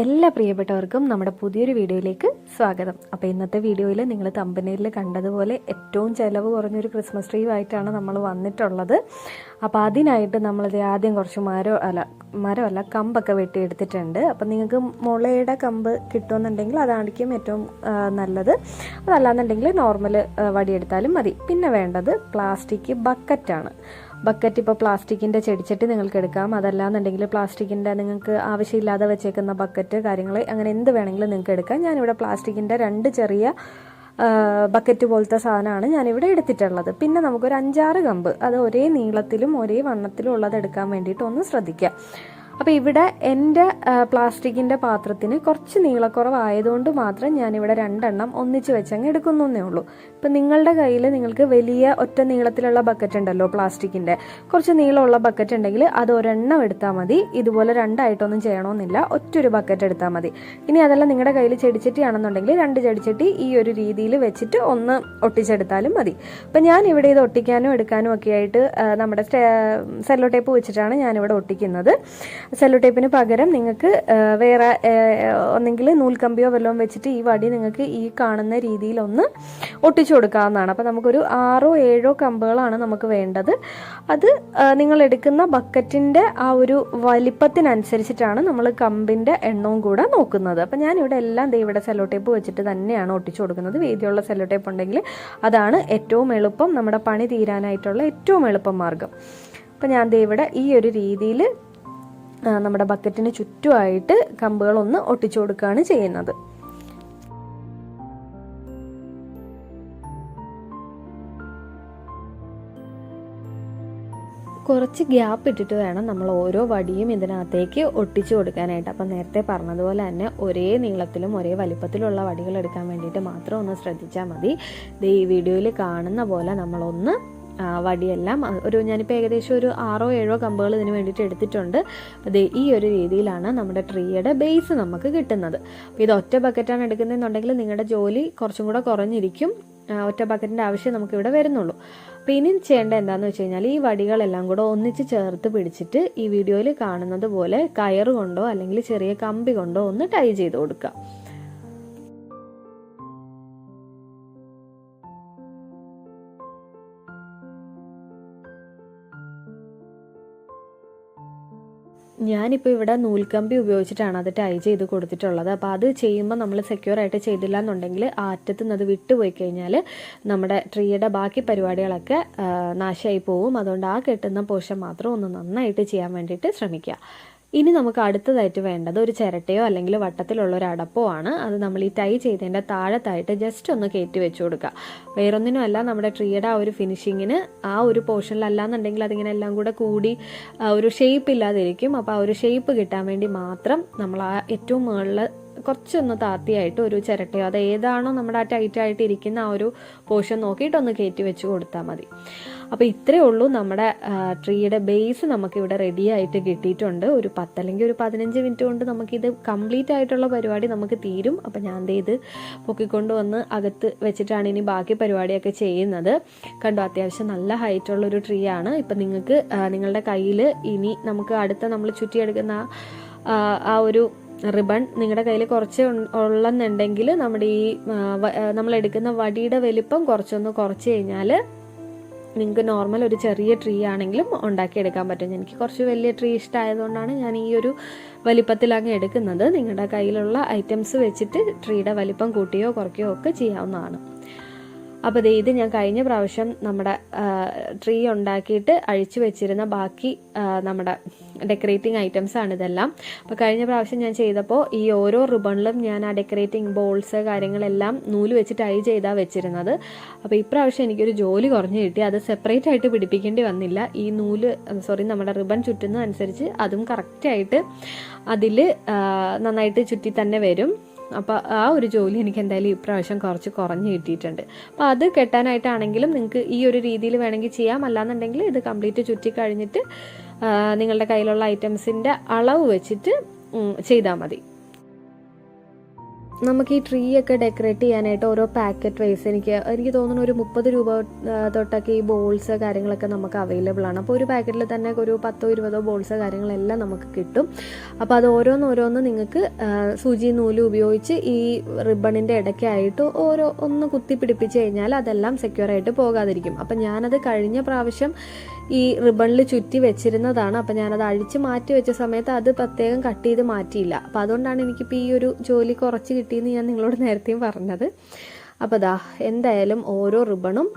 എല്ലാ പ്രിയപ്പെട്ടവർക്കും നമ്മുടെ പുതിയൊരു വീഡിയോയിലേക്ക് സ്വാഗതം. അപ്പോൾ ഇന്നത്തെ വീഡിയോയിൽ നിങ്ങൾ തമ്പനയിൽ കണ്ടതുപോലെ ഏറ്റവും ചിലവ് കുറഞ്ഞൊരു ക്രിസ്മസ് ട്രീ ആയിട്ടാണ് നമ്മൾ വന്നിട്ടുള്ളത്. അപ്പോൾ അതിനായിട്ട് നമ്മളിത് ആദ്യം കുറച്ച് മരം അല്ല മരമല്ല കമ്പൊക്കെ വെട്ടിയെടുത്തിട്ടുണ്ട്. അപ്പം നിങ്ങൾക്ക് മുളയുടെ കമ്പ് കിട്ടുമെന്നുണ്ടെങ്കിൽ അതായിരിക്കും ഏറ്റവും നല്ലത്. അതല്ലാന്നുണ്ടെങ്കിൽ നോർമൽ വടിയെടുത്താലും മതി. പിന്നെ വേണ്ടത് പ്ലാസ്റ്റിക് ബക്കറ്റാണ്. ബക്കറ്റ് ഇപ്പോൾ പ്ലാസ്റ്റിക്കിന്റെ ചെടിച്ചട്ടി നിങ്ങൾക്ക് എടുക്കാം. അതല്ലാന്നുണ്ടെങ്കിൽ പ്ലാസ്റ്റിക്കിന്റെ നിങ്ങൾക്ക് ആവശ്യമില്ലാതെ വെച്ചേക്കുന്ന ബക്കറ്റ് കാര്യങ്ങൾ അങ്ങനെ എന്ത് വേണമെങ്കിലും നിങ്ങൾക്ക് എടുക്കാം. ഞാനിവിടെ പ്ലാസ്റ്റിക്കിന്റെ രണ്ട് ചെറിയ ബക്കറ്റ് പോലത്തെ സാധനമാണ് ഞാനിവിടെ എടുത്തിട്ടുള്ളത്. പിന്നെ നമുക്കൊരു അഞ്ചാറ് കമ്പ് അത് ഒരേ നീളത്തിലും ഒരേ വണ്ണത്തിലും ഉള്ളത് എടുക്കാൻ വേണ്ടിയിട്ട് ഒന്ന് ശ്രദ്ധിക്കുക അപ്പോൾ ഇവിടെ എന്റെ പ്ലാസ്റ്റിക്കിന്റെ പാത്രത്തിന് കുറച്ച് നീളക്കുറവായതുകൊണ്ട് മാത്രം ഞാനിവിടെ രണ്ടെണ്ണം ഒന്നിച്ച് വെച്ചങ്ങ് എടുക്കുന്നേ ഉള്ളൂ. ഇപ്പം നിങ്ങളുടെ കയ്യിൽ നിങ്ങൾക്ക് വലിയ ഒറ്റ നീളത്തിലുള്ള ബക്കറ്റ് ഉണ്ടല്ലോ പ്ലാസ്റ്റിക്കിന്റെ കുറച്ച് നീളമുള്ള ബക്കറ്റ് ഉണ്ടെങ്കിൽ അത് ഒരെണ്ണം എടുത്താൽ മതി. ഇതുപോലെ രണ്ടായിട്ടൊന്നും ചെയ്യണമെന്നില്ല ഒറ്റൊരു ബക്കറ്റ് എടുത്താൽ മതി. ഇനി അതല്ല നിങ്ങളുടെ കയ്യിൽ ചെടിച്ചട്ടി ആണെന്നുണ്ടെങ്കിൽ രണ്ട് ചെടിച്ചട്ടി ഈ ഒരു രീതിയിൽ വെച്ചിട്ട് ഒന്ന് ഒട്ടിച്ചെടുത്താലും മതി. അപ്പം ഞാൻ ഇവിടെ ഇത് ഒട്ടിക്കാനും എടുക്കാനും ഒക്കെ ആയിട്ട് നമ്മുടെ സെല്ലോ ടേപ്പ് വെച്ചിട്ടാണ് ഞാനിവിടെ ഒട്ടിക്കുന്നത്. സെല്ലോ ടേപ്പിന് പകരം നിങ്ങൾക്ക് വേറെ ഒന്നെങ്കിൽ നൂൽക്കമ്പിയോ വല്ലതും വെച്ചിട്ട് ഈ വടി നിങ്ങൾക്ക് ഈ കാണുന്ന രീതിയിലൊന്ന് ഒട്ടിച്ചു കൊടുക്കാവുന്നതാണ്. അപ്പോൾ നമുക്കൊരു ആറോ ഏഴോ കമ്പുകളാണ് നമുക്ക് വേണ്ടത്. അത് നിങ്ങൾ എടുക്കുന്ന ബക്കറ്റിന്റെ ആ ഒരു വലിപ്പത്തിനനുസരിച്ചിട്ടാണ് നമ്മൾ കമ്പിന്റെ എണ്ണവും കൂടെ നോക്കുന്നത്. അപ്പം ഞാനിവിടെ എല്ലാം ദൈവയുടെ സെല്ലോ ടേപ്പ് വെച്ചിട്ട് തന്നെയാണ് ഒട്ടിച്ചു കൊടുക്കുന്നത്. വീതിയുള്ള സെല്ലോ ടേപ്പ് ഉണ്ടെങ്കിൽ അതാണ് ഏറ്റവും എളുപ്പം നമ്മുടെ പണി തീരാനായിട്ടുള്ള ഏറ്റവും എളുപ്പം മാർഗം. അപ്പം ഞാൻ ദൈവയുടെ ഈ ഒരു രീതിയിൽ നമ്മുടെ ബക്കറ്റിന് ചുറ്റുമായിട്ട് കമ്പുകളൊന്ന് ഒട്ടിച്ചു കൊടുക്കുകയാണ് ചെയ്യുന്നത്. കുറച്ച് ഗ്യാപ്പ് ഇട്ടിട്ട് വേണം നമ്മൾ ഓരോ വടിയും ഇതിനകത്തേക്ക് ഒട്ടിച്ചു കൊടുക്കാനായിട്ട്. അപ്പം നേരത്തെ പറഞ്ഞതുപോലെ തന്നെ ഒരേ നീളത്തിലും ഒരേ വലിപ്പത്തിലുള്ള വടികൾ എടുക്കാൻ വേണ്ടിയിട്ട് മാത്രം ഒന്ന് ശ്രദ്ധിച്ചാൽ മതി. ഈ വീഡിയോയിൽ കാണുന്ന പോലെ നമ്മളൊന്ന് വടിയെല്ലാം. ഒരു ഞാനിപ്പോൾ ഏകദേശം ഒരു ആറോ ഏഴോ കമ്പുകൾ ഇതിന് വേണ്ടിയിട്ട് എടുത്തിട്ടുണ്ട്. അത് ഈ ഒരു രീതിയിലാണ് നമ്മുടെ ട്രീയുടെ ബേസ് നമുക്ക് കിട്ടുന്നത്. അപ്പോൾ ഇത് ഒറ്റ ബക്കറ്റാണ് എടുക്കുന്നതെന്നുണ്ടെങ്കിൽ നിങ്ങളുടെ ജോലി കുറച്ചും കൂടെ കുറഞ്ഞിരിക്കും. ഒറ്റ ബക്കറ്റിന്റെ ആവശ്യം നമുക്കിവിടെ വരുന്നുള്ളൂ. അപ്പോൾ ഇനി ചെയ്യേണ്ട എന്താണെന്ന് വെച്ച് കഴിഞ്ഞാൽ ഈ വടികളെല്ലാം കൂടെ ഒന്നിച്ച് ചേർത്ത് പിടിച്ചിട്ട് ഈ വീഡിയോയിൽ കാണുന്നത് പോലെ കയറ് കൊണ്ടോ അല്ലെങ്കിൽ ചെറിയ കമ്പി കൊണ്ടോ ഒന്ന് ടൈ ചെയ്ത് കൊടുക്കുക. ഞാനിപ്പോൾ ഇവിടെ നൂൽക്കമ്പി ഉപയോഗിച്ചിട്ടാണ് അത് ടൈ ചെയ്ത് കൊടുത്തിട്ടുള്ളത്. അപ്പോൾ അത് ചെയ്യുമ്പോൾ നമ്മൾ സെക്യൂർ ആയിട്ട് ചെയ്തില്ല എന്നുണ്ടെങ്കിൽ ആ അറ്റത്ത് നിന്ന് അത് വിട്ടുപോയി കഴിഞ്ഞാൽ നമ്മുടെ ട്രീയുടെ ബാക്കി പരിപാടികളൊക്കെ നാശമായി പോവും. അതുകൊണ്ട് ആ കെട്ടുന്ന പോഷൻ മാത്രം ഒന്ന് നന്നായിട്ട് ചെയ്യാൻ വേണ്ടിയിട്ട് ശ്രമിക്കുക. ഇനി നമുക്ക് അടുത്തതായിട്ട് വേണ്ടത് ഒരു ചിരട്ടയോ അല്ലെങ്കിൽ വട്ടത്തിലുള്ള ഒരു അടപ്പോ ആണ്. അത് നമ്മൾ ഈ ടൈ ചെയ്തതിന്റെ താഴത്തായിട്ട് ജസ്റ്റ് ഒന്ന് കയറ്റി വെച്ചു കൊടുക്കുക. വേറൊന്നിനുമല്ല നമ്മുടെ ട്രീയുടെ ആ ഒരു ഫിനിഷിങ്ങിന് ആ ഒരു പോർഷനിലല്ലാന്നുണ്ടെങ്കിൽ അതിങ്ങനെ എല്ലാം കൂടെ കൂടി ഒരു ഷേപ്പ് ഇല്ലാതിരിക്കും. അപ്പോൾ ആ ഒരു ഷേപ്പ് കിട്ടാൻ വേണ്ടി മാത്രം നമ്മൾ ആ ഏറ്റവും മുകളിൽ കുറച്ചൊന്ന് താത്തിയായിട്ട് ഒരു ചിരട്ടയോ അത് ഏതാണോ നമ്മുടെ ആ ടൈറ്റായിട്ട് ഇരിക്കുന്ന ആ ഒരു പോർഷൻ നോക്കിയിട്ടൊന്ന് കയറ്റി വെച്ച് കൊടുത്താൽ മതി. അപ്പോൾ ഇത്രയേ ഉള്ളൂ നമ്മുടെ ട്രീയുടെ ബേസ് നമുക്കിവിടെ റെഡി ആയിട്ട് കിട്ടിയിട്ടുണ്ട്. ഒരു പത്തല്ലെങ്കിൽ ഒരു പതിനഞ്ച് മിനിറ്റ് കൊണ്ട് നമുക്കിത് കംപ്ലീറ്റ് ആയിട്ടുള്ള പരിപാടി നമുക്ക് തീരും. അപ്പോൾ ഞാൻ ഇത് പൊക്കിക്കൊണ്ട് വന്ന് അകത്ത് വെച്ചിട്ടാണ് ഇനി ബാക്കി പരിപാടിയൊക്കെ ചെയ്യുന്നത്. കണ്ടു അത്യാവശ്യം നല്ല ഹൈറ്റുള്ള ഒരു ട്രീ ആണ്. ഇപ്പം നിങ്ങൾക്ക് നിങ്ങളുടെ കയ്യിൽ ഇനി നമുക്ക് അടുത്ത നമ്മൾ ചുറ്റിയെടുക്കുന്ന ആ, ഒരു റിബൺ നിങ്ങളുടെ കയ്യിൽ കുറച്ച് ഉള്ളെന്നുണ്ടെങ്കിൽ നമ്മുടെ ഈ നമ്മൾ എടുക്കുന്ന വടിയുടെ വലിപ്പം കുറച്ചൊന്ന് കുറച്ച് കഴിഞ്ഞാൽ നിങ്ങൾക്ക് നോർമൽ ഒരു ചെറിയ ട്രീ ആണെങ്കിലും ഉണ്ടാക്കിയെടുക്കാൻ പറ്റും. എനിക്ക് കുറച്ച് വലിയ ട്രീ ഇഷ്ടമായതുകൊണ്ടാണ് ഞാൻ ഈ ഒരു വലിപ്പത്തിലങ്ങ് എടുക്കുന്നത്. നിങ്ങളുടെ കയ്യിലുള്ള ഐറ്റംസ് വെച്ചിട്ട് ട്രീയുടെ വലിപ്പം കൂട്ടിയോ കുറയ്ക്കുകയോ ഒക്കെ ചെയ്യാവുന്നതാണ്. അപ്പോൾ ദേ ഇത് ഞാൻ കഴിഞ്ഞ പ്രാവശ്യം നമ്മുടെ ട്രീ ഉണ്ടാക്കിയിട്ട് അഴിച്ചു വെച്ചിരുന്ന ബാക്കി നമ്മുടെ ഡെക്കറേറ്റിംഗ് ഐറ്റംസ് ആണ് ഇതെല്ലാം. അപ്പോൾ കഴിഞ്ഞ പ്രാവശ്യം ഞാൻ ചെയ്തപ്പോൾ ഈ ഓരോ റിബണിലും ഞാൻ ആ ഡെക്കറേറ്റിംഗ് ബോൾസ് കാര്യങ്ങളെല്ലാം നൂൽ വെച്ചിട്ട് ടൈ ചെയ്താണ് വെച്ചിരുന്നത്. അപ്പോൾ ഇപ്രാവശ്യം എനിക്കൊരു ജോലി കുറഞ്ഞു കിട്ടി. അത് സെപ്പറേറ്റ് ആയിട്ട് പിടിപ്പിക്കേണ്ടി വന്നില്ല. ഈ നൂൽ സോറി നമ്മുടെ റിബൺ ചുറ്റുന്നതനുസരിച്ച് അതും കറക്റ്റായിട്ട് അതിൽ നന്നായിട്ട് ചുറ്റി തന്നെ വരും. അപ്പോൾ ആ ഒരു ജോലി എനിക്ക് എന്തായാലും ഇപ്രാവശ്യം കുറച്ച് കുറഞ്ഞ് കിട്ടിയിട്ടുണ്ട്. അപ്പോൾ അത് കെട്ടാനായിട്ടാണെങ്കിലും നിങ്ങൾക്ക് ഈ ഒരു രീതിയിൽ വേണമെങ്കിൽ ചെയ്യാം. അല്ലാന്നുണ്ടെങ്കിൽ ഇത് കംപ്ലീറ്റ് ചുറ്റി കഴിഞ്ഞിട്ട് നിങ്ങളുടെ കയ്യിലുള്ള ഐറ്റംസിന്റെ അളവ് വെച്ചിട്ട് ചെയ്താൽ മതി. നമുക്ക് ഈ ട്രീ ഒക്കെ ഡെക്കറേറ്റ് ചെയ്യാനായിട്ട് ഓരോ പാക്കറ്റ് വൈസ് എനിക്ക് എനിക്ക് തോന്നുന്നു ഒരു മുപ്പത് രൂപ തൊട്ടൊക്കെ ഈ ബോൾസ് കാര്യങ്ങളൊക്കെ നമുക്ക് അവൈലബിൾ ആണ്. അപ്പോൾ ഒരു പാക്കറ്റിൽ തന്നെ ഒരു പത്തോ ഇരുപതോ ബോൾസ് കാര്യങ്ങളെല്ലാം നമുക്ക് കിട്ടും. അപ്പോൾ അത് ഓരോന്ന് ഓരോന്ന് നിങ്ങൾക്ക് സൂചി നൂൽ ഉപയോഗിച്ച് ഈ റിബണിന്റെ ഇടയ്ക്കായിട്ട് ഓരോ ഒന്ന് കുത്തി പിടിപ്പിച്ച് കഴിഞ്ഞാൽ അതെല്ലാം സെക്യൂർ ആയിട്ട് പോകാതിരിക്കും. അപ്പം ഞാനത് കഴിഞ്ഞ പ്രാവശ്യം ഈ റിബണിൽ ചുറ്റി വെച്ചിരുന്നതാണ്. അപ്പം ഞാനത് അഴിച്ച് മാറ്റി വെച്ച സമയത്ത് അത് പ്രത്യേകം കട്ട് ചെയ്ത് മാറ്റിയില്ല. അപ്പം അതുകൊണ്ടാണ് എനിക്കിപ്പോൾ ഈ ഒരു ജോലി കുറച്ച് കിട്ടിയെന്ന് ഞാൻ നിങ്ങളോട് നേരത്തെയും പറഞ്ഞത്. അപ്പോൾ ദാ എന്തായാലും ഓരോ റിബണും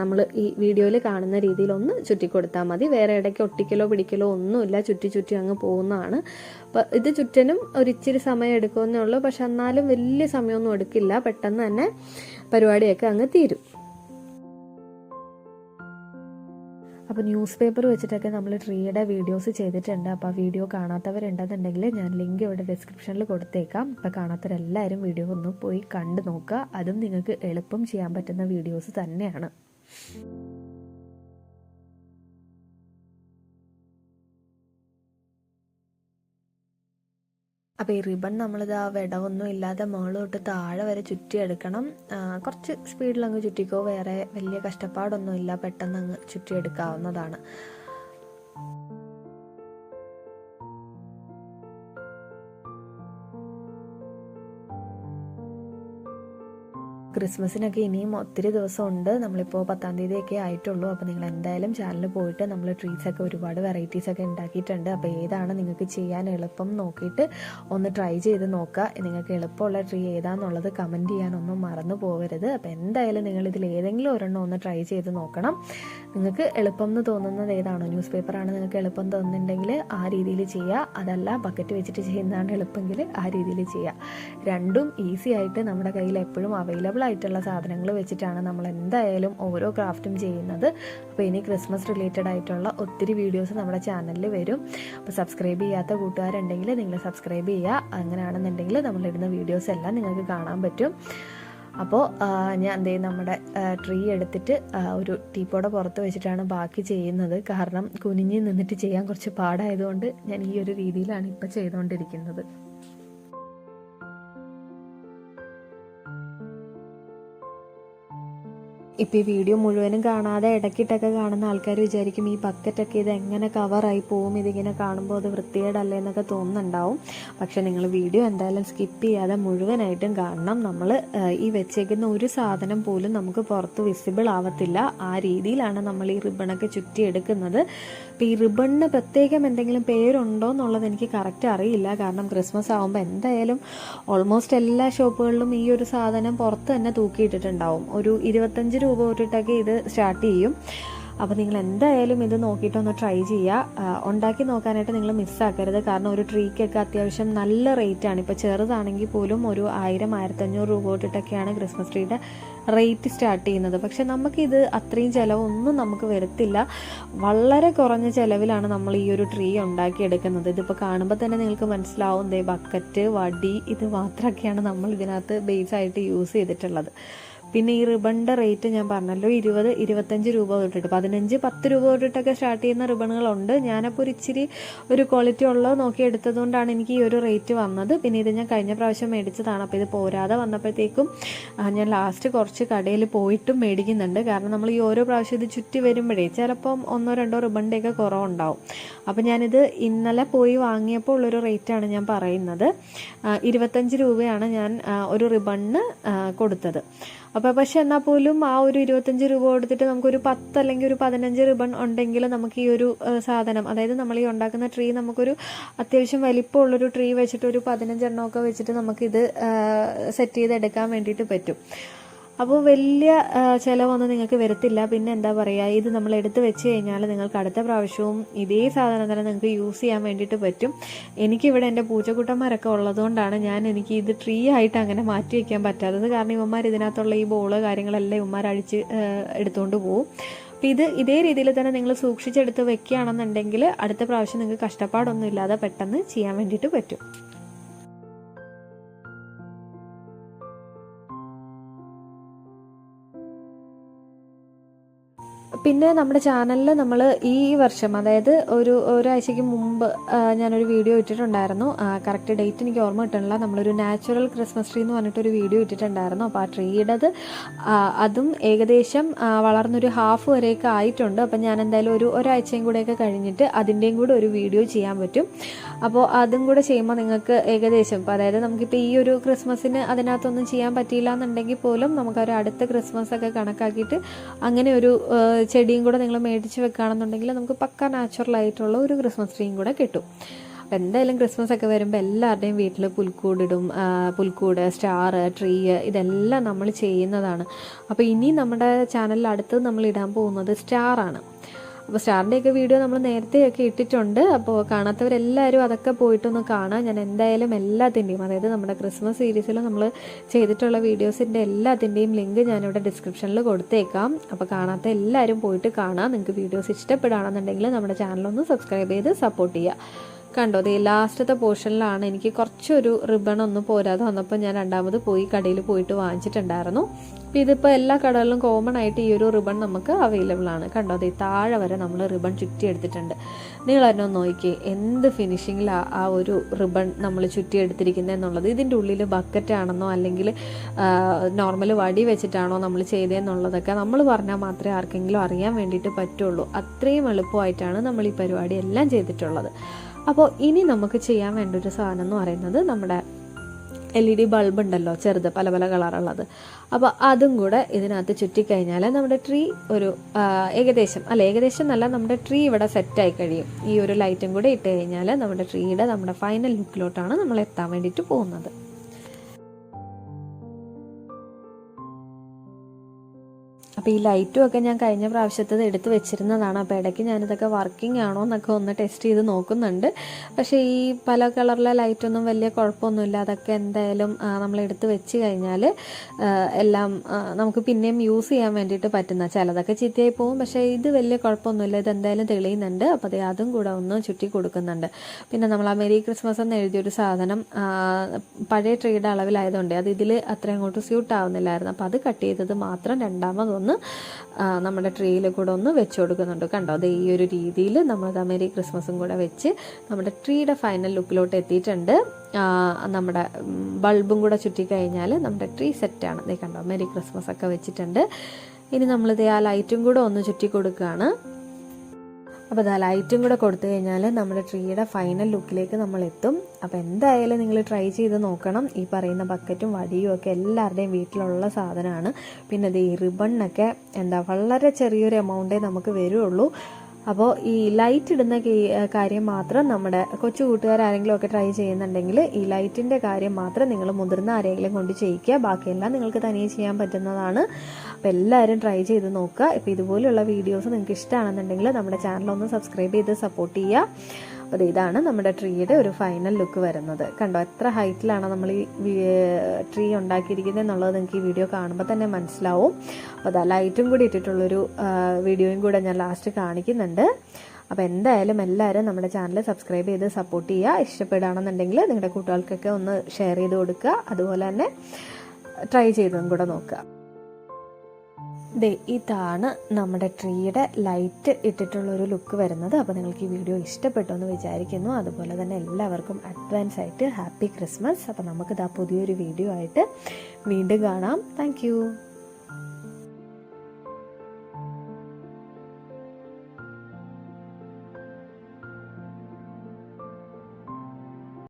നമ്മൾ ഈ വീഡിയോയിൽ കാണുന്ന രീതിയിൽ ഒന്ന് ചുറ്റി കൊടുത്താൽ മതി. വേറെ ഇടയ്ക്ക് ഒട്ടിക്കലോ പിടിക്കലോ ഒന്നുമില്ല. ചുറ്റി ചുറ്റി അങ്ങ് പോകുന്നതാണ്. അപ്പോൾ ഇത് ചുറ്റനും ഒരിച്ചിരി സമയം എടുക്കുമെന്നേ ഉള്ളൂ. പക്ഷെ എന്നാലും വലിയ സമയമൊന്നും എടുക്കില്ല. പെട്ടെന്ന് തന്നെ പരിപാടിയൊക്കെ അങ്ങ് തീരും. അപ്പോൾ ന്യൂസ് പേപ്പർ വെച്ചിട്ടൊക്കെ നമ്മൾ ട്രീയുടെ വീഡിയോസ് ചെയ്തിട്ടുണ്ട്. അപ്പോൾ ആ വീഡിയോ കാണാത്തവരുണ്ടെന്നുണ്ടെങ്കിൽ ഞാൻ ലിങ്ക് ഇവിടെ ഡിസ്ക്രിപ്ഷനിൽ കൊടുത്തേക്കാം. അപ്പോൾ കാണാത്തവരെല്ലാവരും വീഡിയോ ഒന്ന് പോയി കണ്ടു നോക്കുക. അതും നിങ്ങൾക്ക് എളുപ്പം ചെയ്യാൻ പറ്റുന്ന വീഡിയോസ് തന്നെയാണ്. അപ്പോൾ ഈ റിബൺ നമ്മളിത് ആ വിടവൊന്നും ഇല്ലാതെ മുകളിൽ തൊട്ട് താഴെ വരെ ചുറ്റിയെടുക്കണം. കുറച്ച് സ്പീഡിൽ അങ്ങ് ചുറ്റിക്കോ വേറെ വലിയ കഷ്ടപ്പാടൊന്നും ഇല്ല പെട്ടെന്ന് അങ്ങ് ചുറ്റിയെടുക്കാവുന്നതാണ്. ക്രിസ്മസിനൊക്കെ ഇനിയും ഒത്തിരി ദിവസമുണ്ട്. നമ്മളിപ്പോൾ പത്താം തീയതിയൊക്കെ ആയിട്ടുള്ളൂ. അപ്പോൾ നിങ്ങൾ എന്തായാലും ചാനലിൽ പോയിട്ട് നമ്മൾ ട്രീസൊക്കെ ഒരുപാട് വെറൈറ്റീസ് ഒക്കെ ഉണ്ടാക്കിയിട്ടുണ്ട്. അപ്പോൾ ഏതാണ് നിങ്ങൾക്ക് ചെയ്യാൻ എളുപ്പം നോക്കിയിട്ട് ഒന്ന് ട്രൈ ചെയ്ത് നോക്കുക. നിങ്ങൾക്ക് എളുപ്പമുള്ള ട്രീ ഏതാണെന്നുള്ളത് കമന്റ് ചെയ്യാനൊന്നും മറന്നു പോകരുത്. അപ്പോൾ എന്തായാലും നിങ്ങൾ ഇതിൽ ഏതെങ്കിലും ഒരെണ്ണം ഒന്ന് ട്രൈ ചെയ്ത് നോക്കണം. നിങ്ങൾക്ക് എളുപ്പം എന്ന് തോന്നുന്നത് ഏതാണോ? ന്യൂസ് പേപ്പറാണ് നിങ്ങൾക്ക് എളുപ്പം തോന്നുന്നുണ്ടെങ്കിൽ ആ രീതിയിൽ ചെയ്യുക അതല്ല ബക്കറ്റ് വെച്ചിട്ട് ചെയ്യുന്നതാണ് എളുപ്പമെങ്കിൽ ആ രീതിയിൽ ചെയ്യുക രണ്ടും ഈസി ആയിട്ട് നമ്മുടെ കയ്യിൽ എപ്പോഴും അവൈലബിൾ ആയിട്ടുള്ള സാധനങ്ങൾ വെച്ചിട്ടാണ് നമ്മൾ എന്തായാലും ഓരോ ക്രാഫ്റ്റും ചെയ്യുന്നത്. അപ്പോൾ ഇനി ക്രിസ്മസ് റിലേറ്റഡ് ആയിട്ടുള്ള ഒത്തിരി വീഡിയോസ് നമ്മുടെ ചാനലിൽ വരും. അപ്പോൾ സബ്സ്ക്രൈബ് ചെയ്യാത്ത കൂട്ടുകാരുണ്ടെങ്കിൽ നിങ്ങൾ സബ്സ്ക്രൈബ് ചെയ്യുക അങ്ങനെയാണെന്നുണ്ടെങ്കിൽ നമ്മളിടുന്ന വീഡിയോസ് എല്ലാം നിങ്ങൾക്ക് കാണാൻ പറ്റും. അപ്പോൾ ഞാൻ എന്ത് നമ്മുടെ ട്രീ എടുത്തിട്ട് ഒരു ടീപ്പോടെ പുറത്ത് വെച്ചിട്ടാണ് ബാക്കി ചെയ്യുന്നത്. കാരണം കുനിഞ്ഞ് നിന്നിട്ട് ചെയ്യാൻ കുറച്ച് പാടായതുകൊണ്ട് ഞാൻ ഈ ഒരു രീതിയിലാണ് ഇപ്പോൾ ചെയ്തുകൊണ്ടിരിക്കുന്നത് ഇപ്പോൾ ഈ വീഡിയോ മുഴുവനും കാണാതെ ഇടയ്ക്കിട്ടൊക്കെ കാണുന്ന ആൾക്കാർ വിചാരിക്കും ഈ ബക്കറ്റൊക്കെ ഇത് എങ്ങനെ കവറായി പോവും? ഇതിങ്ങനെ കാണുമ്പോൾ അത് വൃത്തികേടല്ലേ എന്നൊക്കെ തോന്നുന്നുണ്ടാവും. പക്ഷെ നിങ്ങൾ വീഡിയോ എന്തായാലും സ്കിപ്പ് ചെയ്യാതെ മുഴുവനായിട്ടും കാണണം. നമ്മൾ ഈ വെച്ചേക്കുന്ന ഒരു സാധനം പോലും നമുക്ക് പുറത്ത് വിസിബിൾ ആവത്തില്ല. ആ രീതിയിലാണ് നമ്മൾ ഈ റിബണൊക്കെ ചുറ്റിയെടുക്കുന്നത്. അപ്പോൾ ഈ റിബണിന് പ്രത്യേകം എന്തെങ്കിലും പേരുണ്ടോ എന്നുള്ളത് എനിക്ക് കറക്റ്റ് അറിയില്ല. കാരണം ക്രിസ്മസ് ആകുമ്പോൾ എന്തായാലും ഓൾമോസ്റ്റ് എല്ലാ ഷോപ്പുകളിലും ഈ ഒരു സാധനം പുറത്ത് തന്നെ തൂക്കിയിട്ടിട്ടുണ്ടാവും. ഒരു ഇരുപത്തഞ്ച് രൂപ തൊട്ടിട്ടൊക്കെ ഇത് സ്റ്റാർട്ട് ചെയ്യും. അപ്പോൾ നിങ്ങൾ എന്തായാലും ഇത് നോക്കിയിട്ടൊന്ന് ട്രൈ ചെയ്യുക ഉണ്ടാക്കി നോക്കാനായിട്ട് നിങ്ങൾ മിസ്സാക്കരുത് കാരണം ഒരു ട്രീക്കൊക്കെ അത്യാവശ്യം നല്ല റേറ്റാണ് ഇപ്പോൾ ചെറുതാണെങ്കിൽ പോലും ഒരു ആയിരം ആയിരത്തഞ്ഞൂറ് രൂപ തൊട്ടിട്ടൊക്കെയാണ് ക്രിസ്മസ് ട്രീയുടെ റേറ്റ് സ്റ്റാർട്ട് ചെയ്യുന്നത്. പക്ഷെ നമുക്കിത് അത്രയും ചിലവൊന്നും നമുക്ക് വരത്തില്ല. വളരെ കുറഞ്ഞ ചിലവിലാണ് നമ്മൾ ഈ ഒരു ട്രീ ഉണ്ടാക്കിയെടുക്കുന്നത്. ഇതിപ്പോൾ കാണുമ്പോൾ തന്നെ നിങ്ങൾക്ക് മനസ്സിലാവും ദേ ബക്കറ്റ് വടി ഇത് മാത്രമൊക്കെയാണ് നമ്മൾ ഇതിനകത്ത് ബേസ് ആയിട്ട് യൂസ് ചെയ്തിട്ടുള്ളത്. പിന്നെ ഈ റിബണിന്റെ റേറ്റ് ഞാൻ പറഞ്ഞല്ലോ ഇരുപത് ഇരുപത്തഞ്ച് രൂപ തൊട്ടിട്ട്. പതിനഞ്ച് പത്ത് രൂപ തൊട്ടിട്ടൊക്കെ സ്റ്റാർട്ട് ചെയ്യുന്ന റിബണുകളുണ്ട്. ഞാനപ്പോൾ ഒരു ഇച്ചിരി ഒരു ക്വാളിറ്റി ഉള്ളത് നോക്കി എടുത്തതുകൊണ്ടാണ് എനിക്ക് ഈ ഒരു റേറ്റ് വന്നത്. പിന്നെ ഇത് ഞാൻ കഴിഞ്ഞ പ്രാവശ്യം മേടിച്ചതാണ്. അപ്പോൾ ഇത് പോരാതെ വന്നപ്പോഴത്തേക്കും ഞാൻ ലാസ്റ്റ് കുറച്ച് കടയിൽ പോയിട്ടും മേടിക്കുന്നുണ്ട്. കാരണം നമ്മൾ ഈ ഓരോ പ്രാവശ്യം ഇത് ചുറ്റി വരുമ്പോഴേ ചിലപ്പം ഒന്നോ രണ്ടോ റിബണിന്റെയൊക്കെ കുറവുണ്ടാവും. അപ്പോൾ ഞാനിത് ഇന്നലെ പോയി വാങ്ങിയപ്പോൾ ഉള്ളൊരു റേറ്റാണ് ഞാൻ പറയുന്നത്. ഇരുപത്തഞ്ച് രൂപയാണ് ഞാൻ ഒരു റിബണിന് കൊടുത്തത്. അപ്പോൾ പക്ഷെ എന്നാൽ പോലും ആ ഒരു ഇരുപത്തഞ്ച് രൂപ കൊടുത്തിട്ട് നമുക്കൊരു പത്ത് അല്ലെങ്കിൽ ഒരു പതിനഞ്ച് റിബൺ ഉണ്ടെങ്കിൽ നമുക്ക് ഈ ഒരു സാധനം അതായത് നമ്മൾ ഈ ഉണ്ടാക്കുന്ന ട്രീ നമുക്കൊരു അത്യാവശ്യം വലിപ്പമുള്ളൊരു ട്രീ വെച്ചിട്ട് ഒരു പതിനഞ്ചെണ്ണമൊക്കെ വെച്ചിട്ട് നമുക്കിത് സെറ്റ് ചെയ്തെടുക്കാൻ വേണ്ടിയിട്ട് പറ്റും. അപ്പോൾ വലിയ ചിലവൊന്നും നിങ്ങൾക്ക് വരത്തില്ല. പിന്നെ എന്താ പറയുക ഇത് നമ്മൾ എടുത്തു വെച്ച് കഴിഞ്ഞാൽ നിങ്ങൾക്ക് അടുത്ത പ്രാവശ്യവും ഇതേ സാധനം തന്നെ നിങ്ങൾക്ക് യൂസ് ചെയ്യാൻ വേണ്ടിയിട്ട് പറ്റും. എനിക്കിവിടെ എന്റെ പൂച്ചക്കുട്ടന്മാരൊക്കെ ഉള്ളതുകൊണ്ടാണ് ഞാൻ എനിക്ക് ഇത് ട്രീ ആയിട്ട് അങ്ങനെ മാറ്റി വയ്ക്കാൻ പറ്റാത്തത്. കാരണം ഇവന്മാർ ഇതിനകത്തുള്ള ഈ ബോൾ കാര്യങ്ങളെല്ലാം ഇവന്മാർ അഴിച്ച് എടുത്തുകൊണ്ട് പോകും അപ്പോൾ ഇത് ഇതേ രീതിയിൽ തന്നെ നിങ്ങൾ സൂക്ഷിച്ചെടുത്ത് വെക്കുകയാണെന്നുണ്ടെങ്കിൽ അടുത്ത പ്രാവശ്യം നിങ്ങൾക്ക് കഷ്ടപ്പാടൊന്നും ഇല്ലാതെ പെട്ടെന്ന് ചെയ്യാൻ വേണ്ടിയിട്ട് പറ്റും. പിന്നെ നമ്മുടെ ചാനലിൽ നമ്മൾ ഈ വർഷം അതായത് ഒരു ഒരാഴ്ചയ്ക്ക് മുമ്പ് ഞാനൊരു വീഡിയോ ഇട്ടിട്ടുണ്ടായിരുന്നു. കറക്റ്റ് ഡേറ്റ് എനിക്ക് ഓർമ്മ കിട്ടണില്ല. നമ്മളൊരു നാച്ചുറൽ ക്രിസ്മസ് ട്രീ എന്ന് പറഞ്ഞിട്ടൊരു വീഡിയോ ഇട്ടിട്ടുണ്ടായിരുന്നു. അപ്പോൾ ആ ട്രീയുടേത് അതും ഏകദേശം വളർന്നൊരു ഹാഫ് വരെയൊക്കെ ആയിട്ടുണ്ട്. അപ്പം ഞാൻ എന്തായാലും ഒരു ഒരാഴ്ചയും കൂടെയൊക്കെ കഴിഞ്ഞിട്ട് അതിന്റെയും കൂടെ ഒരു വീഡിയോ ചെയ്യാൻ പറ്റും. അപ്പോൾ അതും കൂടെ ചെയ്യുമ്പോൾ നിങ്ങൾക്ക് ഏകദേശം ഇപ്പോൾ അതായത് നമുക്കിപ്പോൾ ഈ ഒരു ക്രിസ്മസിന് അതിനകത്തൊന്നും ചെയ്യാൻ പറ്റിയില്ല എന്നുണ്ടെങ്കിൽ പോലും നമുക്കൊരു അടുത്ത ക്രിസ്മസ് ഒക്കെ കണക്കാക്കിയിട്ട് അങ്ങനെ ഒരു ചെടിയും കൂടെ നിങ്ങൾ മേടിച്ച് വെക്കുകയാണെന്നുണ്ടെങ്കിൽ നമുക്ക് പക്ക നാച്ചുറൽ ആയിട്ടുള്ള ഒരു ക്രിസ്മസ് ട്രീയും കൂടെ കിട്ടും. അപ്പോൾ എന്തായാലും ക്രിസ്മസ് ഒക്കെ വരുമ്പോൾ എല്ലാവരുടെയും വീട്ടിൽ പുൽക്കൂടിടും പുൽക്കൂട് സ്റ്റാർ ട്രീ ഇതെല്ലാം നമ്മൾ ചെയ്യുന്നതാണ്. അപ്പോൾ ഇനി നമ്മുടെ ചാനലിൽ അടുത്ത് നമ്മൾ ഇടാൻ പോകുന്നത് സ്റ്റാറാണ് അപ്പോൾ സ്റ്റാറിന്റെയൊക്കെ വീഡിയോ നമ്മൾ നേരത്തെയൊക്കെ ഇട്ടിട്ടുണ്ട്. അപ്പോൾ കാണാത്തവരെല്ലാവരും അതൊക്കെ പോയിട്ടൊന്ന് കാണാം. ഞാൻ എന്തായാലും എല്ലാത്തിന്റെയും അതായത് നമ്മുടെ ക്രിസ്മസ് സീരീസിൽ നമ്മൾ ചെയ്തിട്ടുള്ള വീഡിയോസിന്റെ എല്ലാത്തിന്റെയും ലിങ്ക് ഞാനിവിടെ ഡിസ്ക്രിപ്ഷനിൽ കൊടുത്തേക്കാം. അപ്പോൾ കാണാത്ത എല്ലാവരും പോയിട്ട് കാണാം. നിങ്ങൾക്ക് വീഡിയോസ് ഇഷ്ടപ്പെടുകയാണെന്നുണ്ടെങ്കിൽ നമ്മുടെ ചാനലൊന്ന് സബ്സ്ക്രൈബ് ചെയ്ത് സപ്പോർട്ട് ചെയ്യുക. കണ്ടോ? ദേ ലാസ്റ്റത്തെ പോർഷനിലാണ് എനിക്ക് കുറച്ചൊരു റിബൺ ഒന്ന് പോരാതെ വന്നപ്പോൾ ഞാൻ രണ്ടാമത് പോയി കടയിൽ പോയിട്ട് വാങ്ങിച്ചിട്ടുണ്ടായിരുന്നു. അപ്പോൾ ഇതിപ്പോൾ എല്ലാ കടകളിലും കോമൺ ആയിട്ട് ഈ ഒരു റിബൺ നമുക്ക് അവൈലബിൾ ആണ്. കണ്ടോ? ദേ താഴെ വരെ നമ്മൾ റിബൺ ചുറ്റി എടുത്തിട്ടുണ്ട് നിങ്ങൾ തന്നെ ഒന്ന് നോക്കിയേ എന്ത് ഫിനിഷിങ്ങിലാണ് ആ ഒരു റിബൺ നമ്മൾ ചുറ്റി എടുത്തിരിക്കുന്നത് എന്നുള്ളത്? ഇതിന്റെ ഉള്ളിൽ ബക്കറ്റ് ആണെന്നോ അല്ലെങ്കിൽ നോർമൽ വടി വെച്ചിട്ടാണോ നമ്മൾ ചെയ്തതെന്നുള്ളതൊക്കെ നമ്മൾ പറഞ്ഞാൽ മാത്രമേ ആർക്കെങ്കിലും അറിയാൻ വേണ്ടിയിട്ട് പറ്റുള്ളൂ. അത്രയും എളുപ്പമായിട്ടാണ് നമ്മൾ ഈ പരിപാടി എല്ലാം ചെയ്തിട്ടുള്ളത്. അപ്പോൾ ഇനി നമുക്ക് ചെയ്യാൻ വേണ്ട ഒരു സാധനം എന്ന് പറയുന്നത് നമ്മുടെ എൽ ഇ ഡി ബൾബ് ഉണ്ടല്ലോ ചെറുത് പല പല കളറുള്ളത് അപ്പോൾ അതും കൂടെ ഇതിനകത്ത് ചുറ്റിക്കഴിഞ്ഞാൽ നമ്മുടെ ട്രീ ഒരു ഏകദേശം അല്ല ഏകദേശം നല്ല നമ്മുടെ ട്രീ ഇവിടെ സെറ്റായി കഴിയും. ഈ ഒരു ലൈറ്റും കൂടെ ഇട്ട് കഴിഞ്ഞാൽ നമ്മുടെ ട്രീയുടെ നമ്മുടെ ഫൈനൽ ലുക്കിലോട്ടാണ് നമ്മൾ എത്താൻ വേണ്ടിയിട്ട് പോകുന്നത്. അപ്പോൾ ഈ ലൈറ്റും ഒക്കെ ഞാൻ കഴിഞ്ഞ പ്രാവശ്യത്തത് എടുത്ത് വെച്ചിരുന്നതാണ്. അപ്പോൾ ഇടയ്ക്ക് ഞാനിതൊക്കെ വർക്കിംഗ് ആണോ എന്നൊക്കെ ഒന്ന് ടെസ്റ്റ് ചെയ്ത് നോക്കുന്നുണ്ട്. പക്ഷേ ഈ പല കളറിലെ ലൈറ്റൊന്നും വലിയ കുഴപ്പമൊന്നുമില്ല. അതൊക്കെ എന്തായാലും നമ്മൾ എടുത്ത് വെച്ച് കഴിഞ്ഞാൽ എല്ലാം നമുക്ക് പിന്നെയും യൂസ് ചെയ്യാൻ വേണ്ടിയിട്ട് പറ്റുന്ന ചിലതൊക്കെ ചീത്തയായി പോകും. പക്ഷേ ഇത് വലിയ കുഴപ്പമൊന്നുമില്ല. ഇത് എന്തായാലും തെളിയുന്നുണ്ട്. അപ്പോൾ അത് അതും കൂടെ ഒന്ന് ചുറ്റി കൊടുക്കുന്നുണ്ട്. പിന്നെ നമ്മൾ ആ മെരി ക്രിസ്മസ് എന്ന് എഴുതിയൊരു സാധനം പഴയ ട്രീയുടെ അളവിലായതുകൊണ്ട് അത് ഇതിൽ അത്ര അങ്ങോട്ട് സ്യൂട്ട് ആവുന്നില്ലായിരുന്നു. അപ്പോൾ അത് കട്ട് ചെയ്തത് മാത്രം രണ്ടാമതൊന്ന് ആ, നമ്മുടെ ട്രീയിൽ കൂടെ ഒന്ന് വെച്ച് കൊടുക്കുന്നുണ്ട് കണ്ടോ? അത് ഈ ഒരു രീതിയിൽ നമ്മൾ മെരി ക്രിസ്മസും കൂടെ വെച്ച് നമ്മുടെ ട്രീയുടെ ഫൈനൽ ലുക്കിലോട്ട് എത്തിയിട്ടുണ്ട്. നമ്മുടെ ബൾബും കൂടെ ചുറ്റിക്കഴിഞ്ഞാൽ നമ്മുടെ ട്രീ സെറ്റാണ്. ദേ കണ്ടോ? മെരി ക്രിസ്മസ് ഒക്കെ വെച്ചിട്ടുണ്ട്. ഇനി നമ്മളിത് ആ ലൈറ്റും കൂടെ ഒന്ന് ചുറ്റി കൊടുക്കുകയാണ് അപ്പോൾ ഇതാ ലൈറ്റും കൂടെ കൊടുത്തു കഴിഞ്ഞാൽ നമ്മുടെ ട്രീയുടെ ഫൈനൽ ലുക്കിലേക്ക് നമ്മൾ എത്തും അപ്പോൾ എന്തായാലും നിങ്ങൾ ട്രൈ ചെയ്ത് നോക്കണം. ഈ പറയുന്ന ബക്കറ്റും വടിയും ഒക്കെ എല്ലാവരുടെയും വീട്ടിലുള്ള സാധനമാണ്. പിന്നെ ഇത് ഈ റിബണിനൊക്കെ എന്താ വളരെ ചെറിയൊരു എമൗണ്ടേ നമുക്ക് വരുള്ളൂ. അപ്പോൾ ഈ ലൈറ്റ് ഇടുന്ന കാര്യം മാത്രം നമ്മുടെ കൊച്ചു കൂട്ടുകാരാരെങ്കിലും ഒക്കെ ട്രൈ ചെയ്യുന്നുണ്ടെങ്കിൽ ഈ ലൈറ്റിന്റെ കാര്യം മാത്രം നിങ്ങൾ മുതിർന്ന ആരെങ്കിലും കൊണ്ട് ചെയ്യിക്കുക. ബാക്കിയെല്ലാം നിങ്ങൾക്ക് തനിയെ ചെയ്യാൻ പറ്റുന്നതാണ്. അപ്പോൾ എല്ലാവരും ട്രൈ ചെയ്ത് നോക്കുക. ഇപ്പോൾ ഇതുപോലെയുള്ള വീഡിയോസ് നിങ്ങൾക്ക് ഇഷ്ടമാണെന്നുണ്ടെങ്കിൽ നമ്മുടെ ചാനൽ ഒന്ന് സബ്സ്ക്രൈബ് ചെയ്ത് സപ്പോർട്ട് ചെയ്യുക. അപ്പോൾ ഇതാണ് നമ്മുടെ ട്രീയുടെ ഒരു ഫൈനൽ ലുക്ക് വരുന്നത്. കണ്ടോ എത്ര ഹൈറ്റിലാണ് നമ്മൾ ഈ ട്രീ ഉണ്ടാക്കിയിരിക്കുന്നത് എന്നുള്ളത് നിങ്ങൾക്ക് ഈ വീഡിയോ കാണുമ്പോൾ തന്നെ മനസ്സിലാവും. അപ്പോൾ അതാ ലൈറ്റും കൂടി ഇട്ടിട്ടുള്ളൊരു വീഡിയോയും കൂടെ ഞാൻ ലാസ്റ്റ് കാണിക്കുന്നുണ്ട്. അപ്പോൾ എന്തായാലും എല്ലാവരും നമ്മുടെ ചാനൽ സബ്സ്ക്രൈബ് ചെയ്ത് സപ്പോർട്ട് ചെയ്യുക. ഇഷ്ടപ്പെടുകയാണെന്നുണ്ടെങ്കിൽ നിങ്ങളുടെ കൂട്ടുകാർക്കൊക്കെ ഒന്ന് ഷെയർ ചെയ്ത് കൊടുക്കുക. അതുപോലെ തന്നെ ട്രൈ ചെയ്തും കൂടെ നോക്കുക. ദേ ഇതാണ് നമ്മുടെ ട്രീയുടെ ലൈറ്റ് ഇട്ടിട്ടുള്ളൊരു ലുക്ക് വരുന്നത്. അപ്പോൾ നിങ്ങൾക്ക് ഈ വീഡിയോ ഇഷ്ടപ്പെട്ടു എന്ന് വിചാരിക്കുന്നു. അതുപോലെ തന്നെ എല്ലാവർക്കും അഡ്വാൻസ് ആയിട്ട് ഹാപ്പി ക്രിസ്മസ് അപ്പോൾ നമുക്കിതാ പുതിയൊരു വീഡിയോ ആയിട്ട് വീണ്ടും കാണാം. താങ്ക്